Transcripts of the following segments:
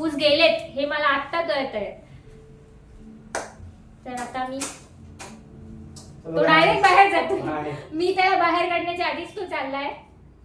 Shoes गेलेत हे मला आत्ता कळत आहे तर आता मी तो डायरेक्ट बाहेर. जातो. मी त्याला बाहेर काढण्याच्या आधीच तो चाललाय.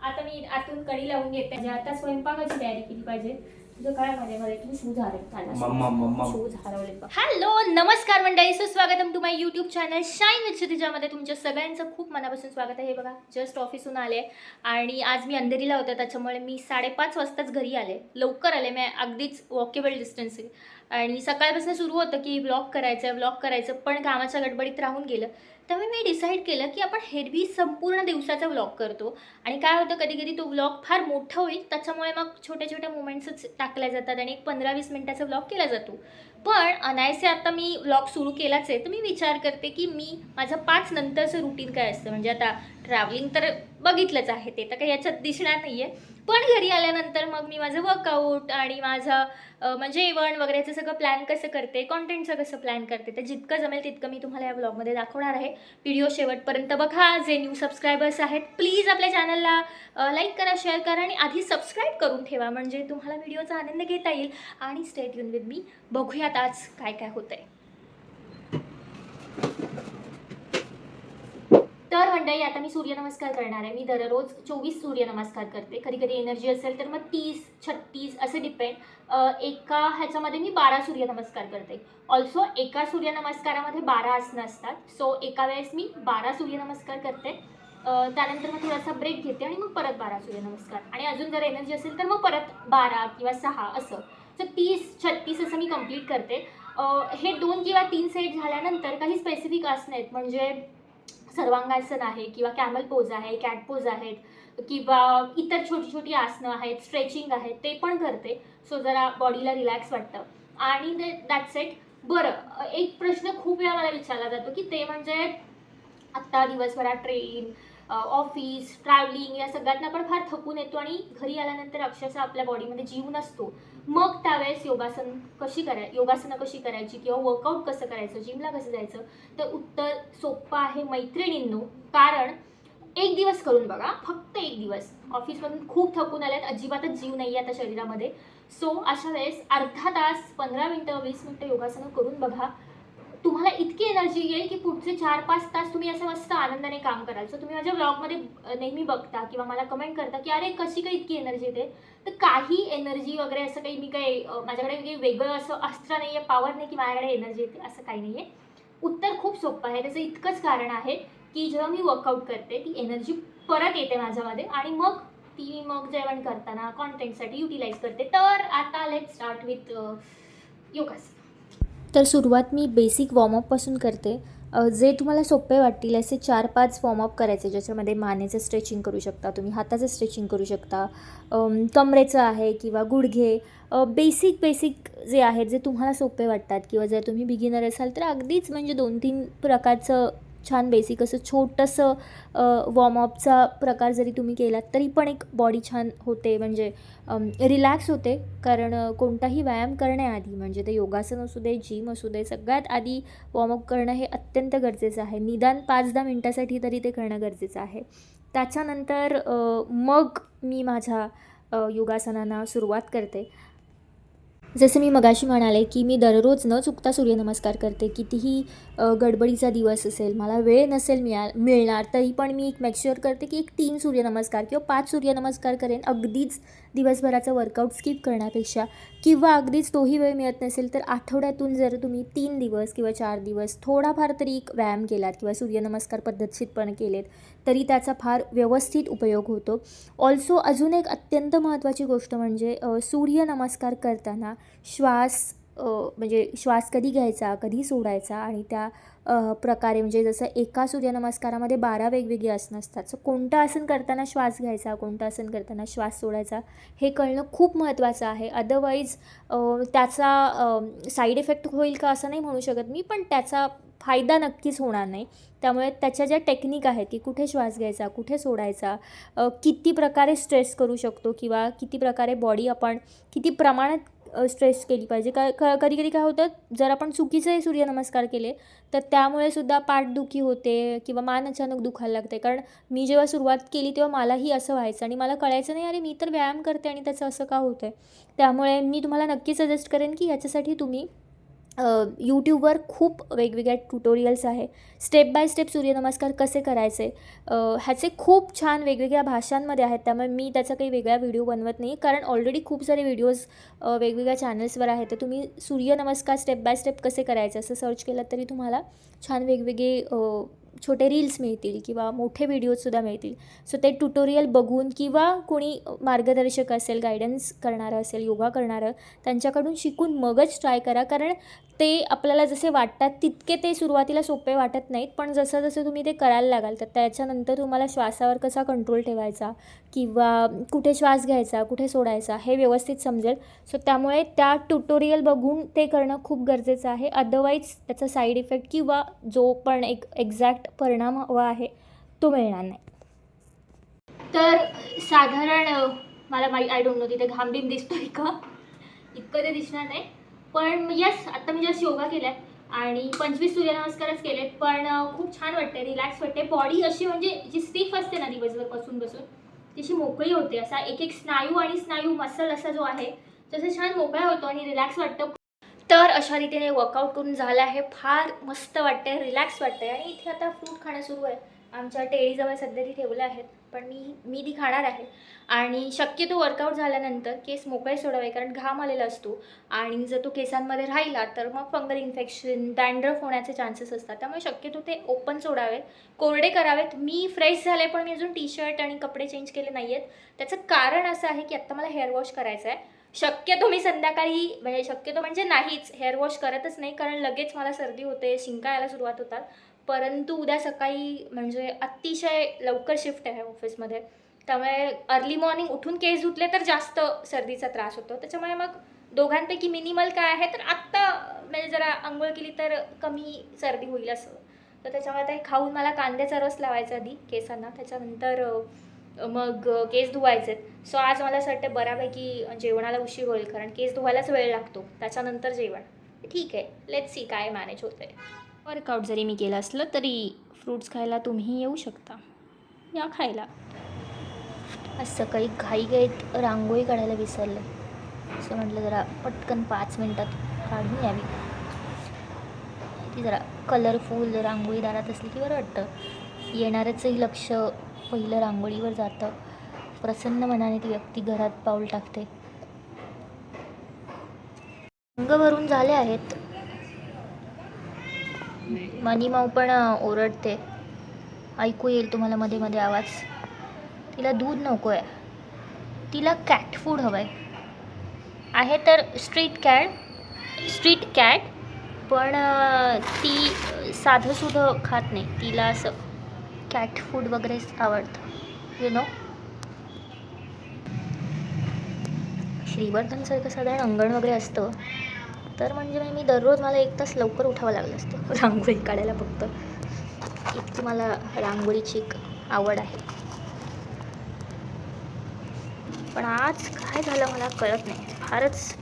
आता मी आतून कडी लावून घेते. म्हणजे आता स्वयंपाकाची तयारी केली पाहिजे. तुझं काय मध्ये मध्ये तू शूज मम्मा, मम्मा. शूज हरवले हॅलो नमस्कार मंडळी. सुस्वागतम to my YouTube channel shine with तिच्यामध्ये तुमच्या सगळ्यांचं खूप मनापासून स्वागत आहे. हे बघा जस्ट ऑफिसून आले. आणि आज मी अंधेरीला होते त्याच्यामुळे मी साडेपाच वाजताच घरी आले. लवकर आले. मी अगदीच वॉकेबल डिस्टन्स आहे आणि सकाळपासून सुरू होतं की ब्लॉग करायचं ब्लॉग करायचं पण कामाच्या गडबडीत राहून गेलं. त्यामुळे मी डिसाईड केलं की आपण हेरवी संपूर्ण दिवसाचा व्लॉग करतो. आणि काय होतं कधी कधी तो व्लॉग फार मोठा होईल त्याच्यामुळे मग छोट्या छोट्या मुमेंट्सच टाकल्या जातात आणि एक पंधरा वीस मिनटाचा व्लॉग केला जातो. पण अनायसे आता मी व्लॉग सुरू केलाच आहे तर मी विचार करते की मी माझं पाच नंतरचं रुटीन काय असतं? म्हणजे आता ट्रॅव्हलिंग तर बघितलंच आहे ते तर काही याच्यात दिसणार नाही आहे पण घरी आल्यानंतर मग मी माझं वर्कआउट आणि माझं म्हणजे जेवण वगैरेचं सगळं प्लॅन कसं करते कॉन्टेंटचं कसं प्लॅन करते तर जितकं जमेल तितकं मी तुम्हाला या ब्लॉगमध्ये दाखवणार आहे. व्हिडिओ शेवटपर्यंत बघा जे न्यू सबस्क्रायबर्स आहेत प्लीज आपल्या चॅनलला लाईक करा शेअर करा आणि आधी सबस्क्राईब करून ठेवा म्हणजे तुम्हाला व्हिडिओचा आनंद घेता येईल. आणि स्टेट युन विथ मी बघूयात आज काय काय होतं आहे मंडळी आता मी सूर्यनमस्कार करणार आहे. मी दररोज चोवीस सूर्यनमस्कार करते. कधी कधी एनर्जी असेल तर मग तीस छत्तीस असे डिपेंड एका ह्याच्यामध्ये मी बारा सूर्यनमस्कार करते. ऑल्सो एका सूर्यनमस्कारामध्ये बारा आसनं असतात. सो एका वेळेस मी बारा सूर्यनमस्कार करते. त्यानंतर मग थोडासा ब्रेक घेते आणि मग परत बारा सूर्यनमस्कार. आणि अजून जर एनर्जी असेल तर मग परत बारा किंवा सहा असं. तर तीस छत्तीस असं मी कंप्लीट करते. हे दोन किंवा तीन सेट झाल्यानंतर काही स्पेसिफिक आसनं आहेत म्हणजे सर्वांगासन आहे किंवा कॅमल पोज आहे कॅट पोज आहेत किंवा इतर छोटी छोटी आसनं आहेत स्ट्रेचिंग आहेत ते पण करते. सो जरा बॉडीला रिलॅक्स वाटतं. आणि ते दॅट्स इट बरं एक प्रश्न खूप वेळा मला विचारला जातो की ते म्हणजे आत्ता दिवसभरात ट्रेन ऑफिस ट्रॅव्हलिंग या सगळ्यातनं आपण फार थकून येतो आणि घरी आल्यानंतर अक्षरशः आपल्या बॉडीमध्ये जीव नसतो. मग त्यावेळेस योगासन कशी कराय योगासनं कशी करायची किंवा वर्कआउट कसं करायचं जिमला कसं जायचं? तर उत्तर सोपं आहे मैत्रिणींनो कारण एक दिवस करून बघा फक्त एक दिवस. ऑफिसमधून खूप थकून आल्यात अजिबातच जीव नाही आहे आता शरीरामध्ये. सो अशा वेळेस अर्धा तास पंधरा मिनटं वीस मिनटं योगासनं करून बघा. तुम्हाला इतकी एनर्जी येईल की पुढचे चार पाच तास तुम्ही असं मस्त आनंदाने काम कराल. सो तुम्ही माझ्या ब्लॉगमध्ये नेहमी बघता किंवा मला कमेंट करता की अरे कशी काही इतकी एनर्जी येते? तर काही एनर्जी वगैरे असं काही मी काही माझ्याकडे काही वेगळं असं अस्त्र नाही आहे पॉवर नाही की माझ्याकडे एनर्जी येते असं काही नाही आहे उत्तर खूप सोपं आहे. त्याचं इतकंच कारण आहे की जेव्हा मी वर्कआउट करते ती एनर्जी परत येते माझ्यामध्ये आणि मग ती मग जेवण करताना कॉन्टेंटसाठी युटिलाइज करते. तर आता लेट स्टार्ट विथ योगासन. तर सुरुवात मी बेसिक वॉर्मअपपासून करते. जे तुम्हाला सोपे वाटतील असे चार पाच वॉर्मअप करायचे ज्याच्यामध्ये मानेचं स्ट्रेचिंग करू शकता तुम्ही हाताचं स्ट्रेचिंग करू शकता कमरेचं आहे किंवा गुडघे बेसिक बेसिक जे आहेत जे तुम्हाला सोपे वाटतात किंवा जर तुम्ही बिगिनर असाल तर अगदीच म्हणजे दोन तीन प्रकारचं छान बेसिक असं छोटंसं वॉर्मअपचा प्रकार जरी तुम्ही केलात तरी पण एक बॉडी छान होते. म्हणजे रिलॅक्स होते. कारण कोणताही व्यायाम करण्याआधी म्हणजे ते योगासन असू दे जिम असू दे सगळ्यात आधी वॉर्मअप करणं हे अत्यंत गरजेचं आहे. निदान पाच दहा मिनटासाठी तरी ते करणं गरजेचं आहे. त्याच्यानंतर मग मी माझ्या योगासनांना सुरुवात करते. जसं मी मगाशी म्हणाले की मी दररोज न चुकता सूर्यनमस्कार करते. कितीही गडबडीचा दिवस असेल मला वेळ नसेल मिळा मिळणार तरी पण मी एक मेकश्युअर करते की एक तीन सूर्यनमस्कार किंवा पाच सूर्यनमस्कार करेन. अगदीच दिवसभराचं वर्कआउट स्किप करण्यापेक्षा किंवा अगदीच तोही वेळ मिळत नसेल तर आठवड्यातून जर तुम्ही तीन दिवस किंवा चार दिवस थोडाफार तरी एक व्यायाम केलात किंवा सूर्यनमस्कार पद्धतशीरपणे केलेत तरी त्याचा फार व्यवस्थित उपयोग होतो. ऑल्सो अजून एक अत्यंत महत्त्वाची गोष्ट म्हणजे सूर्यनमस्कार करताना श्वास म्हणजे श्वास कधी घ्यायचा कधी सोडायचा आणि त्या प्रकारे म्हणजे जसं एका सूर्यनमस्कारामध्ये बारा वेगवेगळी आसनं असतात. सो कोणतं आसन करताना श्वास घ्यायचा कोणतं आसन करताना श्वास सोडायचा हे कळणं खूप महत्त्वाचं आहे. अदरवाईज त्याचा साईड इफेक्ट होईल का असं नाही म्हणू शकत मी पण त्याचा फायदा नक्कीच होणार नाही. त्यामुळे त्याच्या ज्या टेक्निक आहेत की कुठे श्वास घ्यायचा कुठे सोडायचा किती प्रकारे स्ट्रेस करू शकतो किंवा किती प्रकारे बॉडी आपण किती प्रमाणात स्ट्रेस केली पाहिजे. का क कधी कधी काय होतं जर आपण चुकीचे सूर्यनमस्कार केले तर त्यामुळे सुद्धा पाठदुखी होते किंवा मान अचानक दुखायला लागते. कारण मी जेव्हा सुरुवात केली तेव्हा मलाही असं व्हायचं आणि मला कळायचं नाही अरे मी तर व्यायाम करते आणि त्याचं असं का होतं आहे त्यामुळे मी तुम्हाला नक्की सजेस्ट करेन की याच्यासाठी तुम्ही यूट्यूबवर खूप वेगवेगळ्या ट्युटोरियल्स आहे. स्टेप बाय स्टेप सूर्यनमस्कार कसे करायचे? ह्याचे खूप छान वेगवेगळ्या भाषांमध्ये आहेत. त्यामुळे मी त्याचा काही वेगळा व्हिडिओ बनवत नाही. कारण ऑलरेडी खूप सारे व्हिडिओज वेगवेगळ्या चॅनल्सवर आहेत. तर तुम्ही सूर्यनमस्कार स्टेप बाय स्टेप कसे करायचे असं सर्च केलं तरी तुम्हाला छान वेगवेगळे छोटे रील्स मिळतील किंवा मोठे व्हिडिओजसुद्धा मिळतील. सो ते ट्युटोरियल बघून किंवा कोणी मार्गदर्शक असेल गायडन्स करणारं असेल योगा करणारं त्यांच्याकडून शिकून मगच ट्राय करा. कारण ते आपल्याला जसे वाटतात तितके ते सुरुवातीला सोपे वाटत नाहीत. पण जसं जसं तुम्ही ते करायला लागाल तर त्याच्यानंतर तुम्हाला श्वासावर कसा कंट्रोल ठेवायचा किंवा कुठे श्वास घ्यायचा कुठे सोडायचा हे व्यवस्थित समजेल. सो त्यामुळे त्या ट्युटोरियल बघून ते करणं खूप गरजेचं आहे. अदरवाईज त्याचा साईड इफेक्ट किंवा जो पण एक एक्झॅक्ट परिणाम हवा आहे तो मिळणार नाही. तर साधारण मला माहीत आय डोंट नो तिथे घाम दिसतोय का? इतकं ते दिसणार नाही. पण यस आत्ता मी जस्ट योगा केला आहे आणि पंचवीस सूर्यनमस्कारच केलेत पण खूप छान वाटते रिलॅक्स वाटते बॉडी अशी म्हणजे जी स्टिफ असते ना दिवसभर बसून बसून तशी मोकळी होते. असा एक एक स्नायू आणि स्नायू मसल असा जो आहे तसं छान मोकळा होतो आणि रिलॅक्स वाटतं. तर अशा रीतीने वर्कआउट करून झालं आहे. फार मस्त वाटते रिलॅक्स वाटते आणि इथे आता फ्रूट खाणं सुरू आहे. आमच्या टेळीजवळ सध्या ती ठेवलं आहेत. पण मी मी ती खाणार आहे. आणि शक्यतो वर्कआउट झाल्यानंतर केस मोकळे सोडावे कारण घाम आलेला असतो. आणि जर तो केसांमध्ये राहिला तर मग फंगल इन्फेक्शन डँड्रफ होण्याचे चान्सेस असतात. त्यामुळे शक्यतो ते ओपन सोडावेत कोरडे करावेत. मी फ्रेश झाले पण मी अजून टी शर्ट आणि कपडे चेंज केले नाही आहेत त्याचं कारण असं आहे की आत्ता मला हेअर वॉश करायचं आहे शक्यतो मी संध्याकाळी म्हणजे शक्यतो म्हणजे नाहीच हेअर वॉश करतच नाही कारण लगेच मला सर्दी होते शिंका यायला सुरुवात होतात. परंतु उद्या सकाळी म्हणजे अतिशय लवकर शिफ्ट आहे ऑफिसमध्ये त्यामुळे अर्ली मॉर्निंग उठून केस धुतले तर जास्त सर्दीचा त्रास होतो. त्याच्यामुळे मग दोघांपैकी मिनिमल काय आहे तर आत्ता म्हणजे जरा आंघोळ केली तर कमी सर्दी होईल असं. तर त्याच्यामुळे ते खाऊन मला कांद्याचा रस लावायचा आधी केसांना. त्याच्यानंतर मग केस धुवायचे सो आज मला असं वाटतं बऱ्यापैकी जेवणाला उशीर होईल कारण केस धुवायलाच वेळ लागतो. त्याच्यानंतर जेवण. ठीक आहे. लेट सी काय मॅनेज होतं आहे वर्कआउट जरी मी केलं असलं तरी फ्रूट्स खायला तुम्ही येऊ शकता. या खायला. आज सकाळी घाईघाईत रांगोळी काढायला विसरले. असं म्हटलं जरा पटकन पाच मिनटात काढून यावी. ती जरा कलरफुल रांगोळी दारात असली की बरं वाटतं. येणाऱ्याचंही लक्ष पहिलं रांगोळीवर जातं. प्रसन्न मनाने ती व्यक्ती घरात पाऊल टाकते. रंग भरून झाले आहेत. मनीमाऊ पण ओरडते. ऐकू येईल तुम्हाला मध्ये मध्ये आवाज. तिला दूध नको आहे तिला कॅट फूड हवं आहे आहे तर स्ट्रीट कॅट स्ट्रीट कॅट पण ती साधंसुधं खात नाही. तिला असं कॅट फूड वगैरेच आवडतं यु नो श्रीवर्धनसारखं साधारण अंगण वगैरे असतं. तर म्हणजे मी दररोज मला एक तास लवकर उठावं लागलं असतं. रांगोळी काढायला फक्त. इतकी मला रांगोळीची एक आवड आहे. पण आज काय झालं मला कळत नाही. फारच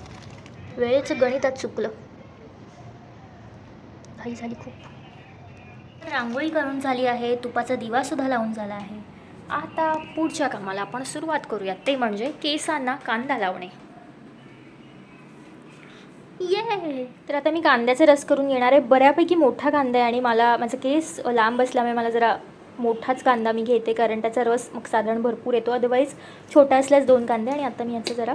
वेळेचं गणितात चुकलं. घाई झाली खूप. रांगोळी करून झाली आहे तुपाचा दिवासुद्धा लावून झाला आहे. आता पुढच्या कामाला आपण सुरुवात करूयात. ते म्हणजे केसांना कांदा लावणे. ये तर आता मी कांद्याचे रस करून येणार आहे. बऱ्यापैकी मोठा कांदा आहे आणि मला माझं केस लांब असल्यामुळे मला जरा मोठाच कांदा मी घेते कारण त्याचा रस मग साधारण भरपूर येतो. अदरवाईज छोटा असल्यास दोन कांदे आणि आता मी याचा जरा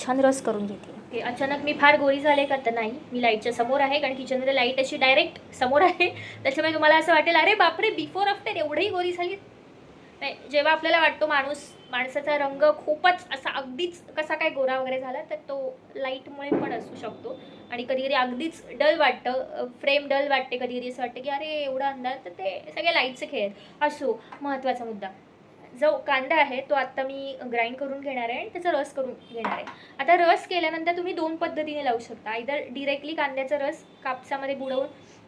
छान रस करून घेते. ओके अचानक मी फार गोरी झाले का? तर नाही. मी लाईटच्या समोर आहे कारण किचनमध्ये लाइट अशी डायरेक्ट समोर आहे. त्याच्यामुळे तुम्हाला असं वाटेल अरे बापरे बिफोर आफ्टर एवढंही गोरी झाली नाही जेव्हा आपल्याला वाटतो माणूस माणसाचा रंग खूपच असा अगदीच कसा काय गोरा वगैरे झाला तर तो लाईटमुळे पण असू शकतो. आणि कधी कधी अगदीच डल वाटतं फ्रेम डल वाटते कधी कधी असं वाटतं की अरे एवढा अंदाज तर ते सगळे लाईटचे खेळ आहेत. असो महत्त्वाचा मुद्दा. जो कांदा आहे तो आत्ता मी ग्राइंड करून घेणार आहे आणि त्याचा रस करून घेणार आहे. आता रस केल्यानंतर तुम्ही दोन पद्धतीने लावू शकता. आयदर डिरेक्टली कांद्याचा रस कापसामध्ये बुडवून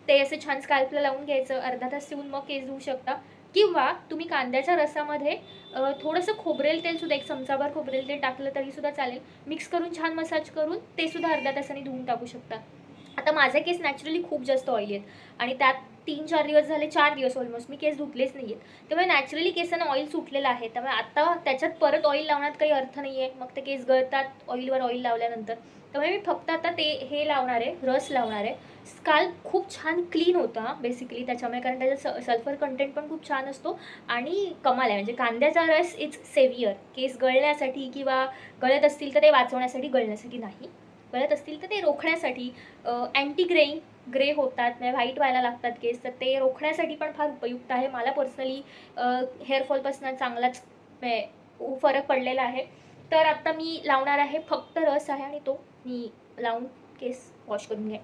ते असे छान स्काल्पला लावून घ्यायचं अर्धा तास ठेवून मग केस धुवू शकता. किंवा तुम्ही कांद्याच्या रसामध्ये थोडंसं खोबरेल तेल सुद्धा एक चमचाभर खोबरेल तेल टाकलं तरीसुद्धा चालेल. मिक्स करून छान मसाज करून ते सुद्धा अर्धा तासाने धुवून टाकू शकता. आता माझे केस नॅचरली खूप जास्त ऑइली आहेत. आणि त्यात तीन चार दिवस झाले चार दिवस ऑलमोस्ट मी केस धुतलेच नाही आहेत त्यामुळे नॅचरली केसांना ऑइल सुटलेलं आहे. त्यामुळे आत्ता त्याच्यात परत ऑइल लावण्यात काही अर्थ नाही आहे मग ते केस गळतात ऑइलवर ऑइल लावल्यानंतर. त्यामुळे मी फक्त आता ते हे लावणार आहे रस लावणार आहे. स्काल्प खूप छान क्लीन होता बेसिकली त्याच्यामुळे कारण त्याच्यात सल्फर कंटेंट पण खूप छान असतो आणि कमाल आहे. म्हणजे कांद्याचा रस इज सेवियर केस गळण्यासाठी किंवा गळत असतील तर ते वाचवण्यासाठी गळण्यासाठी नाही. गळत असतील तर ते रोखण्यासाठी अँटी ग्रेईंग ग्रे होतात म्हणजे व्हाईट व्हायला लागतात केस तर ते रोखण्यासाठी पण फार उपयुक्त आहे. मला पर्सनली हेअरफॉलपासून चांगलाच फरक पडलेला आहे. तर आता मी लावणार आहे फक्त रस आहे आणि तो मी लावून केस वॉश करून घे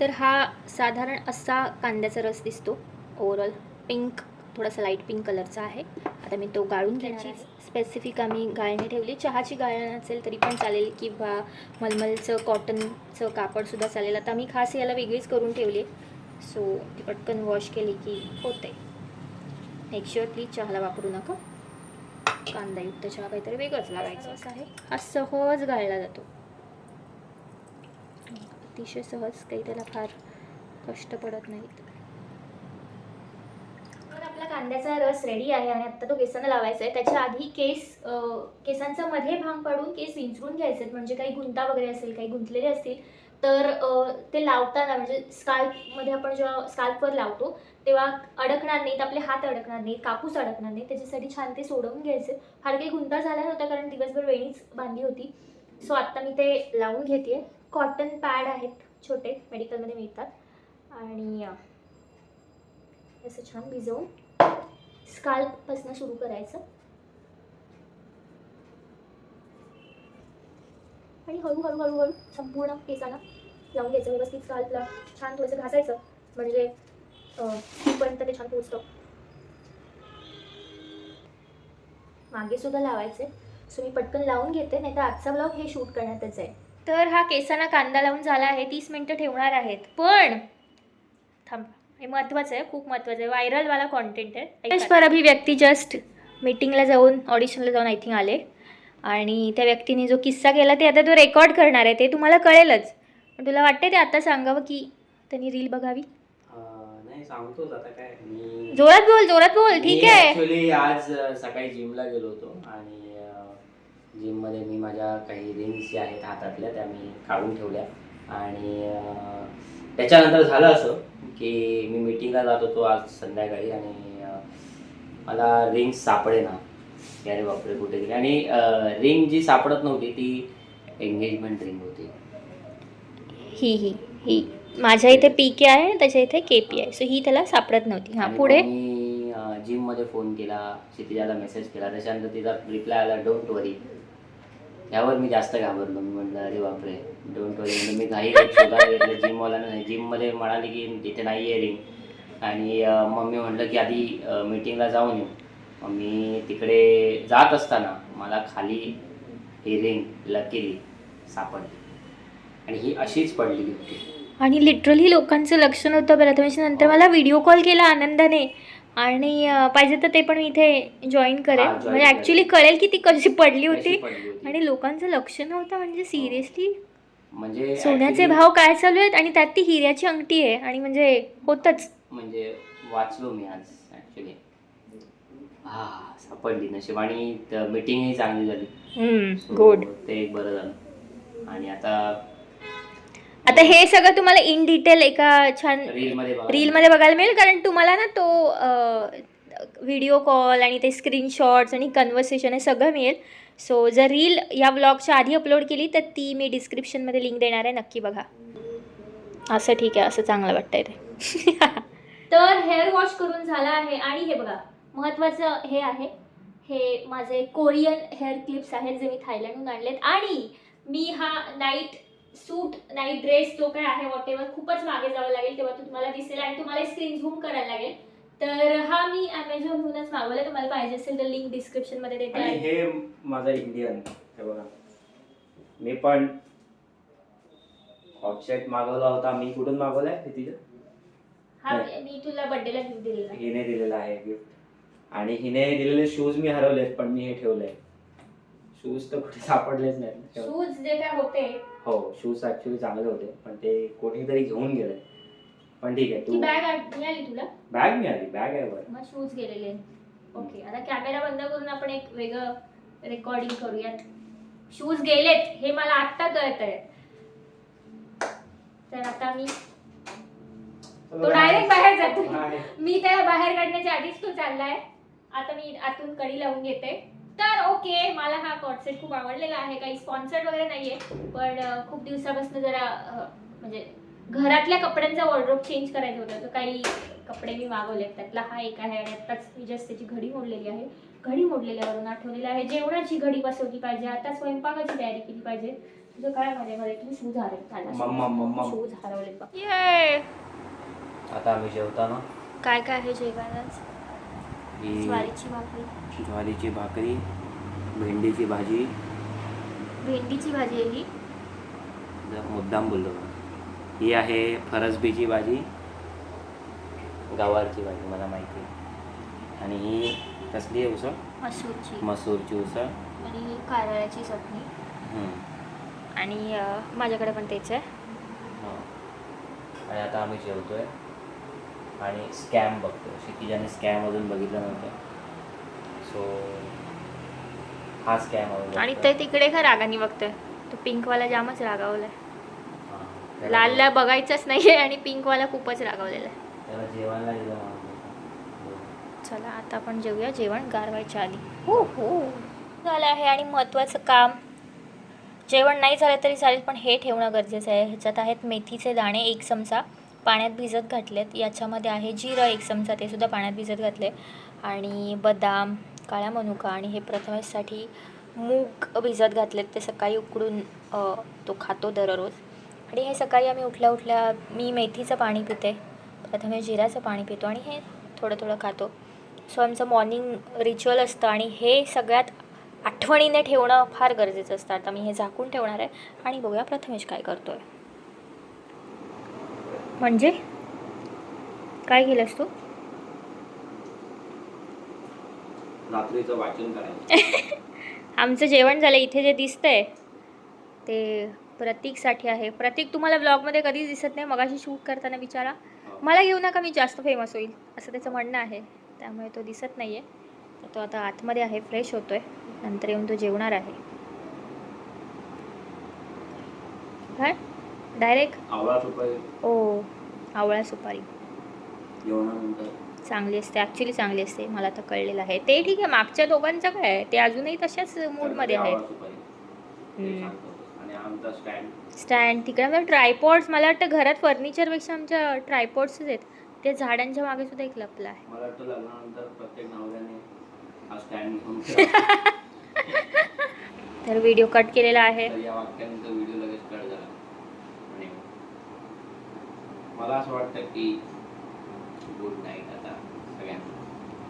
तर हा साधारण असा कांद्याचा रस दिसतो. ओव्हरऑल पिंक थोडासा लाइट पिंक कलरचा आहे. आता मी तो गाळून घ्यायची स्पेसिफिक आम्ही गाळणी ठेवली. चहाची गाळण असेल तरी पण चालेल किंवा मलमलचं कॉटनचं कापडसुद्धा चालेल. आता मी खास याला वेगळीच करून ठेवली. सो ती पटकन वॉश केली की होते मेक शुअर प्लीज चहाला वापरू नका. कांदायुक्त चहा काहीतरी वेगळंच लावायचं असं आहे. हा सहज गाळला जातो. अतिशय सहज काही त्याला फार कष्ट पडत नाहीत. कांद्याचा रस रेडी आहे आणि आता तो केसांना लावायचा आहे. त्याच्या आधी केस केसांचा मध्ये भांग पाडून केस विंचरून घ्यायचे आहेत. म्हणजे काही गुंता वगैरे असेल काही गुंतलेले असतील तर ते लावताना म्हणजे स्काल्पमध्ये आपण जेव्हा स्काल्पवर लावतो तेव्हा अडकणार नाहीत आपले हात अडकणार नाहीत कापूस अडकणार नाही त्याच्यासाठी छान ते सोडवून घ्यायचे. फार काही गुंता झाला नव्हता कारण दिवसभर वेणीच बांधली होती. सो आत्ता मी ते लावून घेते कॉटन पॅड आहेत छोटे मेडिकलमध्ये मिळतात. आणि असं छान भिजवून स्काल्पपासून सुरू करायचं. आणि हळूहळू हळूहळू संपूर्ण केसाला लावून घ्यायचं. व्यवस्थित स्काल्पला छान थोडंसं घासायचं. म्हणजे पर्यंत ते छान पोचतं. मागे सुद्धा लावायचे. सो मी पटकन लावून घेते नाही तर आजचा ब्लॉग हे शूट करण्यातच आहे तर हा केसांना कांदा लावून झाला आहे. तीस मिनटं ठेवणार आहेत. पण थांबा. हे महत्त्वाचं आहे खूप महत्त्वाचं आहे. व्हायरलवाला कॉन्टेंट आहे. पर अभिव्यक्ती जस्ट मीटिंगला जाऊन ऑडिशनला जाऊन आय थिंक आले. आणि त्या व्यक्तीने जो किस्सा केला ते आता तो रेकॉर्ड करणार आहे. ते तुम्हाला कळेलच. पण तुला वाटते ते आता सांगावं की त्यांनी रील बघावी? अं, नाही सांगतोच आता काय. मी जोरात बोल जोरात बोल. ठीक आहे. ऍक्च्युली आज सकाळी जिमला गेलो होतो. आणि जिममध्ये मी माझ्या काही रिंग्स ज्या आहेत हातातल्या त्या मी काढून ठेवल्या. आणि त्याच्यानंतर झालं असं. की मी मीटिंगला जात होतो आज संध्याकाळी आणि मला रिंग्स सापडे ना अरे बापरे कुठे गेली? आणि रिंग जी सापडत नव्हती ती एंगेजमेंट रिंग होती. ही ही ही. माझ्या इथे पी के आहे त्याच्या इथे के पी आहे. सो ही त्याला सापडत नव्हती. हां पुढे? मी जिममध्ये फोन केला क्षितिजाला मेसेज केला त्याच्यानंतर तिचा रिप्लाय आला डोंट वरी यावर मी जास्त घाबरलो. मी म्हटलं अरे बापरे. डोंट वरी म्हणजे मी शोधायला घेतलं जिमवाल्यानं नाही जिममध्ये म्हणाले की तिथे नाही आहे रिंग आणि अं, मग मी म्हटलं की आधी मीटिंगला जाऊन येऊ. मग मी तिकडे जात असताना मला खाली ही रिंग लकीली सापडली. आणि ही अशीच पडलेली होती आणि लिटरली लोकांचं लक्ष नव्हतं प्रथमेश नंतर मला व्हिडिओ कॉल केला आनंदाने. आणि पाहिजे तर ते पण मी इथे जॉईन हा, join म्हणजे करेन. ॲक्च्युली कळेल की ती कशी पडली होती. अशी पडली होती. आणि लोकांचं लक्ष नव्हतं. म्हणजे सिरियसली म्हणजे सोन्याचे भाव काय चालू आहेत? आणि त्यात ती हिऱ्याची अंगठी आहे. आणि म्हणजे होतच. म्हणजे वाचलो मी आज ऍक्च्युली हा सापडली नशीब. आणि मीटिंगही चांगली झाली. गुड ते एक बरं झालं. आणि आता आता हे सगळं तुम्हाला इन डिटेल एका छान रील मध्ये बघायला मिळेल. कारण तुम्हाला ना तो व्हिडिओ कॉल आणि ते स्क्रीनशॉट्स आणि कन्व्हर्सेशन हे सगळं मिळेल. सो जर रील या ब्लॉगच्या आधी अपलोड केली तर ती मी डिस्क्रिप्शनमध्ये लिंक देणार आहे नक्की बघा. असं ठीक आहे असं चांगलं वाटतंय ते. तर हेअर वॉश करून झाला आहे आणि हे बघा महत्त्वाचं हे आहे. हे माझे कोरियन हेअर क्लिप्स आहेत जे मी थायलंडहून आणलेत. आणि मी हा नाईट सूट नाईट ड्रेस जो काय आहे वॉट एव्हर खूपच मागे जावं लागेल तेव्हा तो तुम्हाला दिसेल आणि तुम्हाला स्क्रीन झूम करायला लागेल. तर हा मी ॲमेझॉनहूनच मागवला तुम्हाला पाहिजे असेल तर लिंक डिस्क्रिप्शनमध्ये देते. आणि आहे हे माझा इंडियन हे बघा. मी पण हॉटसेट मागवला होता. मी कुठून मागवलाय? हे तिथे? हा मी तुला बर्थडेला गिफ्ट दिलेला. हिने दिलेला आहे गिफ्ट आणि हिने दिलेले शूज मी हरवलेत पण मी हे ठेवलंय. शूज तर कुठे सापडलेच नाहीत. शूज जे काय होते. हो शूज ऍक्च्युली चांगले होते पण ते कोणीतरी घेऊन गेले पण ठीक आहे ती तू बॅग मिळाली तुला. बॅग मिळाली बॅग आहे वर. मग शूज गेलेले ओके आता कॅमेरा बंद करून आपण एक वेगळं रेकॉर्डिंग करूयात. शूज गेलेत हे मला आत्ता कळत आहे तर आता मी तो डायरेक्ट बाहेर जातो. बाहेर. मी त्याला बाहेर काढण्याच्या आधीच तो चाललाय. आता मी आतून कडी लावून घेते. तर ओके मला हा कॉटसेट खूप आवडलेला आहे. काही स्पॉन्सर्ड वगैरे नाहीये पण अं, खूप दिवसापासून जरा अं, म्हणजे घरातल्या कपड्यांचा वॉर्ड्रोब चेंज करायचं होतं तर काही कपडे मी मागवलेत त्यातला हा एक आहे आणि आत्ताच मी जस्ट त्याची घडी मोडलेली आहे. घडी मोडलेल्यावरून आठवलेलं आहे. जेवणाची घडी बसवली पाहिजे. आता स्वयंपाकाची तयारी केली पाहिजे. तुझं काय मध्ये मध्ये तू शूज मम्मा, मम्मा. हरवले शूज हरवले आता आम्ही जेवताना काय काय आहे जेवायला ही ज्वारीची भाकरी. ज्वारीची भाकरी भेंडीची भाजी. भेंडीची भाजी आहे ही. मुद्दाम बोललो. ही आहे फरसबीची भाजी. गवारची भाजी मला माहिती आहे. आणि ही कसली आहे उसळ? मसूरची. मसूरची उसळ. आणि कारळ्याची चटणी. आणि माझ्याकडे पण तेच आहे. हो. आणि आता आम्ही जेवतोय. आणि स्कॅम बघतोय. क्षितिजाने स्कॅम अजून बघितलं नव्हतं. सो हा स्कॅम आणि. ते तिकडे का रागाने बघतोय? तो पिंकवाला जामच रागावलाय. लालला बघायचंच नाहीये आणि पिंकवाला खूपच रागावलेला आहे. चला आता आपण जेवूया. जेवण गारवायच्या आधी. हो हो. झालं आहे आणि महत्त्वाचं काम. जेवण नाही झालं तरी चालेल पण हे ठेवणं गरजेचं आहे. ह्याच्यात आहेत मेथीचे दाणे एक चमचा. पाण्यात भिजत घातलेत. याच्यामध्ये आहे जिरं एक चमचा. ते सुद्धा पाण्यात भिजत घातले आणि बदाम काळ्या मनुका आणि हे प्रथमेशसाठी मूग भिजत घातलेत. ते सकाळी उकडून तो खातो दररोज. आणि हे सकाळी आम्ही उठल्या उठल्या मी मेथीचं पाणी पिते. प्रथमेश जिऱ्याचं पाणी पितो आणि हे थोडं थोडं खातो. सो आमचं मॉर्निंग रिच्युअल असतं आणि हे सगळ्यात आठवणीने ठेवणं फार गरजेचं असतं. आता मी हे झाकून ठेवणार आहे आणि बघूया प्रथमेश काय करतोय. म्हणजे? काय केलंस तू? रात्रीचं वाचन करायचं. आमचं जेवण झालं. इथे जे दिसतंय ते प्रतीकसाठी आहे. प्रतीक तुम्हाला ब्लॉगमध्ये कधीच दिसत नाही मगाशी शूट करताना विचारा मला घेऊ नका मी जास्त फेमस होईल असं त्याचं म्हणणं आहे. त्यामुळे तो दिसत नाही आहे तर तो आता आतमध्ये आहे फ्रेश होतोय. नंतर येऊन तो जेवणार आहे. काय? डायरेक्ट ओ आवळा सुपारी. जेवणानंतर. चांगली असते ॲक्च्युली चांगली असते मला तर कळलेलं आहे. ते ठीक आहे मागच्या दोघांचं काय आहे? ते अजूनही तशाच मूडमध्ये आहेत. आमचा स्टँड. स्टँड तिकडे. म्हणजे ट्रायपॉड्स मला वाटतं घरात फर्निचरपेक्षा आमच्या ट्रायपॉड्सच आहेत. ते झाडांच्या मागे सुद्धा एक लपला आहे. मला वाटतं लग्नानंतर प्रत्येक नवऱ्याने हा स्टँड घेऊन फिरावा. तर व्हिडिओ कट केलेला आहे. तर या वाक्यानंतर व्हिडिओ लगेच कट झाला. आणि मला असं वाटतं की गुड नाईट आता सगळ्यांना.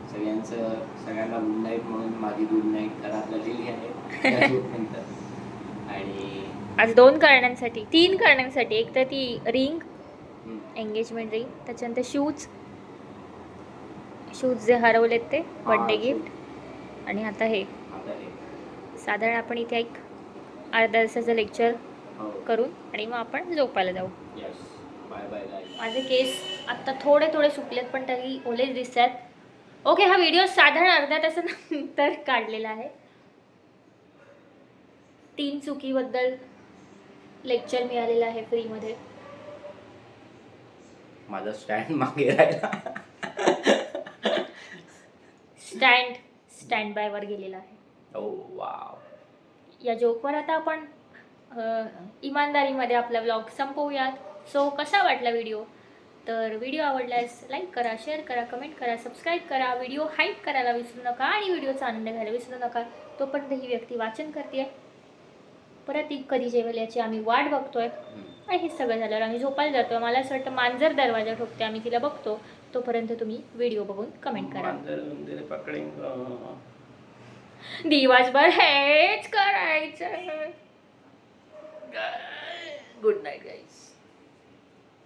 सगळ्यांचं सगळ्यांना गुड नाईट म्हणून माझी गुड नाईट झालेली आहे. आणि आज दोन कारणांसाठी तीन कारणांसाठी. एक तर ती रिंग एंगेजमेंट रिंग त्याच्यानंतर शूज शूज जे हरवलेत ते बर्थडे. गिफ्ट आणि आता हे. साधारण आपण इथे एक अर्ध्या तासाचं लेक्चर करून आणि मग आपण झोपायला जाऊ. माझे केस आत्ता थोडे थोडे सुकलेत पण तरी ओलेच दिसत आहेत ओके हा व्हिडिओ साधारण अर्ध्या तासानंतर काढलेला आहे. तीन चुकीबद्दल लेक्चर मिळालेलं आहे फ्रीमध्ये माझा स्टँड मागे राहिला. स्टँड स्टँड बायवर गेलेला आहे. ओ वाव या जोकवर आता आपण अ, इमानदारीमध्ये आपला ब्लॉग संपवूयात. सो कसा वाटला व्हिडिओ तर व्हिडिओ आवडल्यास लाईक करा शेअर करा कमेंट करा सबस्क्राईब करा. व्हिडिओ हाईप करायला विसरू नका आणि व्हिडिओचा आनंद घ्यायला विसरू नका. तोपर्यंत ही व्यक्ती वाचन करते परत ती कधी जेवेल याची आम्ही वाट बघतोय. आणि हे सगळं झाल्यावर आम्ही झोपायला जातो. मला असं वाटतं मांजर दरवाजा ठोकते आम्ही तिला बघतो. तोपर्यंत तुम्ही व्हिडिओ बघून कमेंट करा. पकडेंगा. दिवसभर हेच करायचं. गुड नाईट गाईस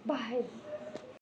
बाय